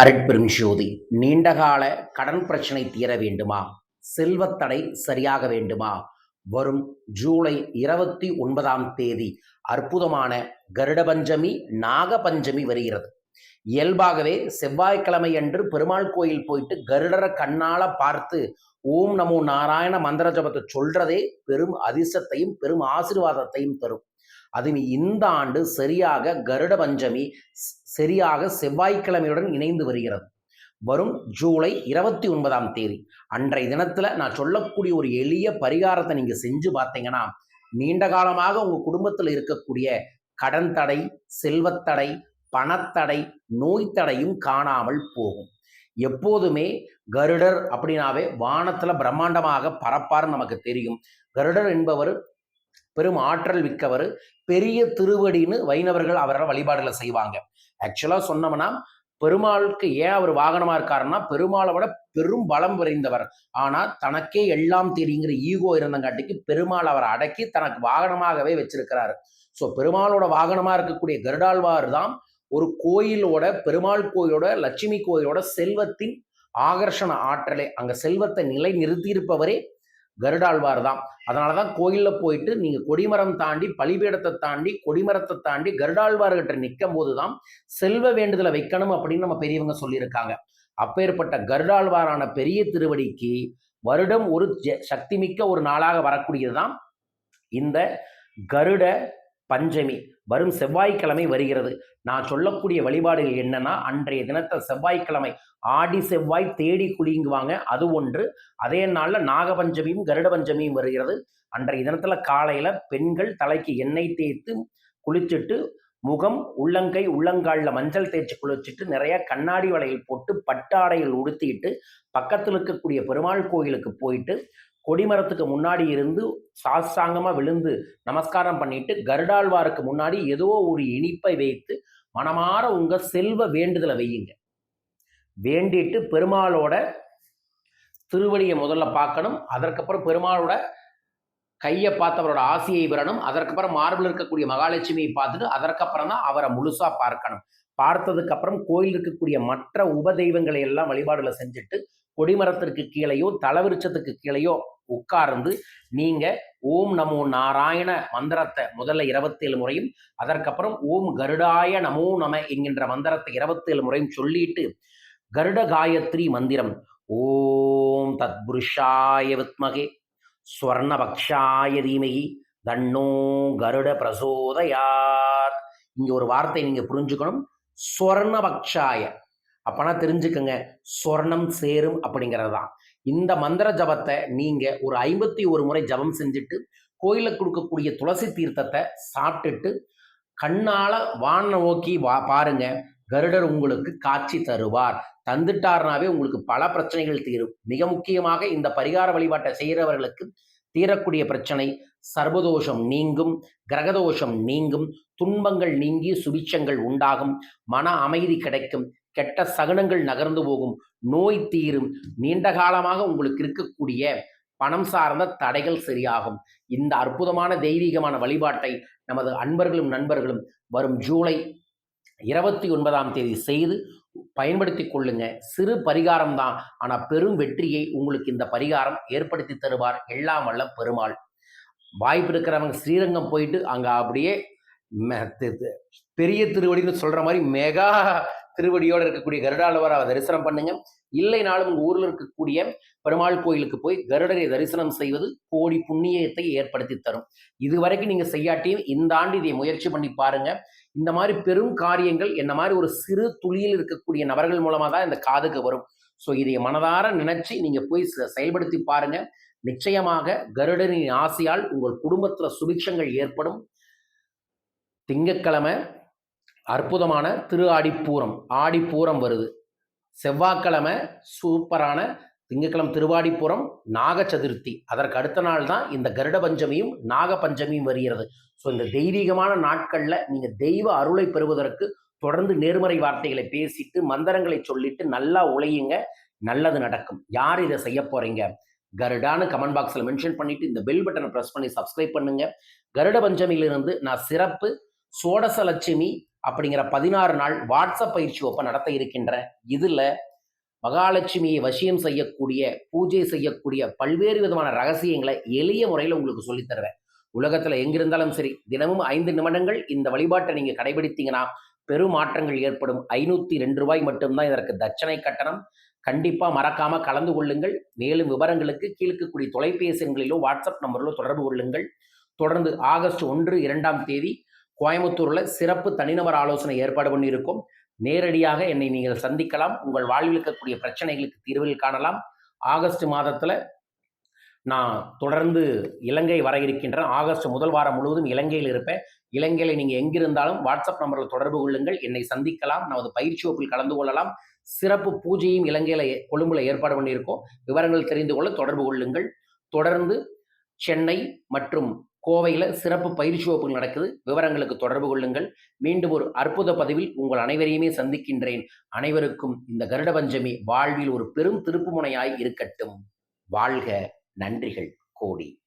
அருட்பெரும் ஜோதி நீண்டகால கடன் பிரச்சனை தீர வேண்டுமா? செல்வத்தடை சரியாக வேண்டுமா? வரும் ஜூலை இருபத்தி ஒன்பதாம் தேதி அற்புதமான கருட பஞ்சமி நாக பஞ்சமி வருகிறது. இயல்பாகவே செவ்வாய்க்கிழமை அன்று பெருமாள் கோயில் போயிட்டு கருடரை கண்ணால பார்த்து ஓம் நமோ நாராயண மந்திர ஜபத்தை சொல்றதே பெரும் அதிர்ஷ்டத்தையும் பெரும் ஆசிர்வாதத்தையும் தரும். அது இந்த ஆண்டு சரியாக கருட பஞ்சமி சரியாக செவ்வாய்க்கிழமையுடன் இணைந்து வருகிறது. வரும் ஜூலை இருபத்தி ஒன்பதாம் தேதி. அன்றைய தினத்தில் நான் சொல்லக்கூடிய ஒரு எளிய பரிகாரத்தை நீங்கள் செஞ்சு பார்த்தீங்கன்னா நீண்ட காலமாக உங்கள் குடும்பத்தில் இருக்கக்கூடிய கடன் தடை செல்வத்தடை பணத்தடை நோய் தடையும் காணாமல் போகும். எப்போதுமே கருடர் அப்படின்னாவே வானத்தில் பிரம்மாண்டமாக பறப்பார் நமக்கு தெரியும். கருடர் என்பவர் பெரும் ஆற்றல் மிக்கவர் பெரிய திருவடின்னு வைணவர்கள் அவரை வழிபாடுகளை செய்வாங்க. ஆக்சுவலாக சொன்னோம்னா பெருமாளுக்கு ஏன் அவர் வாகனமா இருக்காருன்னா பெருமாளை விட பெரும் பலம் விரைந்தவர். ஆனா தனக்கே எல்லாம் தெரியுங்கிற ஈகோ இருந்தங்காட்டிக்கு பெருமாள் அவரை அடக்கி தனக்கு வாகனமாகவே வச்சிருக்கிறாரு. ஸோ பெருமாளோட வாகனமா இருக்கக்கூடிய கருடாழ்வார் தான் ஒரு கோயிலோட பெருமாள் கோயிலோட லட்சுமி கோயிலோட செல்வத்தின் ஆகர்ஷண ஆற்றலை அங்க செல்வத்தை நிலை நிறுத்தியிருப்பவரே கருடாழ்வார் தான். அதனால தான் கோயிலில் போயிட்டு நீங்கள் கொடிமரம் தாண்டி பலிபீடத்தை தாண்டி கொடிமரத்தை தாண்டி கருடாழ்வார்கிட்ட நிற்கும் போது தான் செல்வ வேண்டுதலை வைக்கணும் அப்படின்னு நம்ம பெரியவங்க சொல்லியிருக்காங்க. அப்பேற்பட்ட கருடாழ்வாரான பெரிய திருவடிக்கு வருடம் ஒரு சக்தி சக்திமிக்க ஒரு நாளாக வரக்கூடியது தான் இந்த கருட பஞ்சமி. வரும் செவ்வாய்க்கிழமை வருகிறது. நான் சொல்லக்கூடிய வழிபாடுகள் என்னன்னா அன்றைய தினத்தை செவ்வாய்க்கிழமை ஆடி செவ்வாய் தேடி குளிங்குவாங்க அது ஒன்று. அதே நாளில் நாகபஞ்சமியும் கருட பஞ்சமியும் வருகிறது. அன்றைய தினத்தில் காலையில் பெண்கள் தலைக்கு எண்ணெய் தேய்த்து குளிச்சுட்டு முகம் உள்ளங்கை உள்ளங்காலில் மஞ்சள் தேய்ச்சி குளிச்சுட்டு நிறைய கண்ணாடி வளையல் போட்டு பட்டாடைகள் உடுத்திட்டு பக்கத்தில் இருக்கக்கூடிய பெருமாள் கோயிலுக்கு போயிட்டு கொடிமரத்துக்கு முன்னாடி இருந்து சாஸ்தாங்கமாக விழுந்து நமஸ்காரம் பண்ணிட்டு கருடாழ்வாருக்கு முன்னாடி ஏதோ ஒரு இனிப்பை வைத்து மனமார உங்கள் செல்வ வேண்டுதலை வையுங்க. வேண்டிட்டு பெருமாளோட திருவடியை முதல்ல பார்க்கணும். அதற்கப்புறம் பெருமாளோட கையை பார்த்து அவரோட ஆசையை பெறணும் அதற்கப்புறம் மார்பில் இருக்கக்கூடிய மகாலட்சுமியை பார்த்துட்டு அதற்கப்புறம் தான் அவரை முழுசாக பார்க்கணும். பார்த்ததுக்கப்புறம் கோயில் இருக்கக்கூடிய மற்ற உபதெய்வங்களை எல்லாம் வழிபாடுல செஞ்சுட்டு கொடிமரத்திற்கு கீழேயோ தலவிருச்சத்துக்கு கீழேயோ உட்கார்ந்து நீங்க ஓம் நமோ நாராயண மந்திரத்தை முதல்ல இருபத்தேழு முறையும் அதற்கப்புறம் ஓம் கருடாய நமோ நம என்கின்ற மந்திரத்தை இருபத்தேழு முறையும் சொல்லிட்டு கருட காயத்ரி மந்திரம். ஓம் தத்புருஷாய வித்மகே ஸ்வர்ணபக்ஷாய தீமகி தன்னோ கருட பிரசோதயாத். இங்க ஒரு வார்த்தை நீங்க புரிஞ்சுக்கணும். ஸ்வர்ணபக்ஷாய. அப்பனா தெரிஞ்சுக்கங்க. சொர்ணம் சேரும் அப்படிங்கிறது தான் இந்த மந்திர ஜபத்தை நீங்கள் ஒரு ஐம்பத்தி ஒரு முறை ஜபம் செஞ்சுட்டு கோயிலுக்கு கொடுக்கக்கூடிய துளசி தீர்த்தத்தை சாப்பிட்டுட்டு கண்ணால வான நோக்கி வா பாருங்க. கருடர் உங்களுக்கு காட்சி தருவார். தந்துட்டார்னாவே உங்களுக்கு பல பிரச்சனைகள் தீரும். மிக முக்கியமாக இந்த பரிகார வழிபாட்டை செய்கிறவர்களுக்கு தீரக்கூடிய பிரச்சனை சர்வதோஷம் நீங்கும் கிரகதோஷம் நீங்கும் துன்பங்கள் நீங்கி சுபிச்சங்கள் உண்டாகும் மன அமைதி கிடைக்கும் கெட்ட சகுனங்கள் நகர்ந்து போகும். நோய் தீரும். நீண்ட காலமாக உங்களுக்கு இருக்கக்கூடிய பணம் சார்ந்த தடைகள் சரியாகும். இந்த அற்புதமான தெய்வீகமான வழிபாட்டை நமது அன்பர்களும் நண்பர்களும் வரும் ஜூலை இருபத்தி ஒன்பதாம் தேதி செய்து பயன்படுத்தி கொள்ளுங்க. சிறு பரிகாரம் தான். ஆனால் பெரும் வெற்றியை உங்களுக்கு இந்த பரிகாரம் ஏற்படுத்தி தருவார் எல்லாம் வல்ல பெருமாள். வாய்ப்பு இருக்கிறவங்க ஸ்ரீரங்கம் போயிட்டு அங்கே அப்படியே பெரிய திருவடின்னு சொல்கிற மாதிரி மெகா திருவடியோடு இருக்கக்கூடிய கருடாளவரை தரிசனம் பண்ணுங்க. இல்லைனாலும் உங்கள் ஊரில் இருக்கக்கூடிய பெருமாள் கோயிலுக்கு போய் கருடரை தரிசனம் செய்வது கோடி புண்ணியத்தை ஏற்படுத்தி தரும். இதுவரைக்கும் நீங்கள் செய்யாட்டியும் இந்த ஆண்டு இதை முயற்சி பண்ணி பாருங்க. இந்த மாதிரி பெரும் காரியங்கள் என்ன மாதிரி ஒரு சிறு துளியில் இருக்கக்கூடிய நபர்கள் மூலமாக தான் இந்த காதுக்கு வரும். ஸோ இதை மனதார நினைச்சு நீங்கள் போய் செ- செயல்படுத்தி பாருங்க. நிச்சயமாக கருடனின் ஆசையால் உங்கள் குடும்பத்தில் சுபிக்ஷங்கள் ஏற்படும். திங்கட்கிழமை அற்புதமான திரு ஆடிப்பூரம் ஆடிப்பூரம் வருது. செவ்வாய்க்கிழமை சூப்பரான திங்கட்கிழமை திருவாடிப்புறம் நாக சதுர்த்தி அதற்கு அடுத்த நாள் தான் இந்த கருட பஞ்சமியும் நாக பஞ்சமியும் வருகிறது. ஸோ இந்த தெய்வீகமான நாட்களில் நீங்கள் தெய்வ அருளை பெறுவதற்கு தொடர்ந்து நேர்மறை வார்த்தைகளை பேசிட்டு மந்திரங்களை சொல்லிட்டு நல்லா உழையுங்க. நல்லது நடக்கும். யார் இதை செய்ய போறீங்க? கருடான்னு கமெண்ட் பாக்ஸில் மென்ஷன் பண்ணிட்டு இந்த பெல் பட்டனை ப்ரெஸ் பண்ணி சப்ஸ்கிரைப் பண்ணுங்க. கருட பஞ்சமியிலிருந்து நான் சிறப்பு சோடச லட்சுமி அப்படிங்கிற பதினாறு நாள் வாட்ஸ்அப் பயிற்சி ஒப்ப நடத்த இருக்கின்ற இதில் மகாலட்சுமியை வசியம் செய்யக்கூடிய பூஜை செய்யக்கூடிய பல்வேறு விதமான ரகசியங்களை எளிய முறையில் உங்களுக்கு சொல்லித்தருவேன் உலகத்தில் எங்கிருந்தாலும் சரி தினமும் ஐந்து நிமிடங்கள் இந்த வழிபாட்டை நீங்கள் கடைபிடித்தீங்கன்னா பெரும் மாற்றங்கள் ஏற்படும். ஐநூற்றி ரெண்டு ரூபாய் மட்டும்தான் இதற்கு தட்சணை கட்டணம். கண்டிப்பாக மறக்காமல் கலந்து கொள்ளுங்கள். மேலும் விவரங்களுக்கு கீழ்க்கக்கூடிய தொலைபேசி எண்களிலோ வாட்ஸ்அப் நம்பரிலோ தொடர்பு கொள்ளுங்கள். தொடர்ந்து ஆகஸ்ட் ஒன்று இரண்டாம் தேதி கோயம்புத்தூரில் சிறப்பு தனிநபர் ஆலோசனை ஏற்பாடு பண்ணியிருக்கோம். நேரடியாக என்னை நீங்கள் சந்திக்கலாம். உங்கள் வாழ்வில் இருக்கக்கூடிய பிரச்சனைகளுக்கு தீர்வுகள் காணலாம். ஆகஸ்ட் மாதத்தில் நான் தொடர்ந்து இலங்கை வர இருக்கின்றேன். ஆகஸ்ட் முதல் வாரம் முழுவதும் இலங்கையில் இருப்பேன். இலங்கையில் நீங்கள் எங்கிருந்தாலும் வாட்ஸ்அப் நம்பரில் தொடர்பு கொள்ளுங்கள். என்னை சந்திக்கலாம். நமது பயிற்சி வகுப்பில் கலந்து கொள்ளலாம். சிறப்பு பூஜையும் இலங்கையில் கொழும்புல ஏற்பாடு பண்ணியிருக்கோம். விவரங்கள் தெரிந்து கொள்ள தொடர்பு கொள்ளுங்கள். தொடர்ந்து சென்னை மற்றும் கோவையில் சிறப்பு பயிற்சி வகுப்புகள் நடக்குது. விவரங்களுக்கு தொடர்பு கொள்ளுங்கள். மீண்டும் ஒரு அற்புத பதிவில் உங்கள் அனைவரையுமே சந்திக்கின்றேன். அனைவருக்கும் இந்த கருட பஞ்சமி வாழ்வில் ஒரு பெரும் திருப்புமுனையாய் இருக்கட்டும். வாழ்க நன்றிகள். கோடி.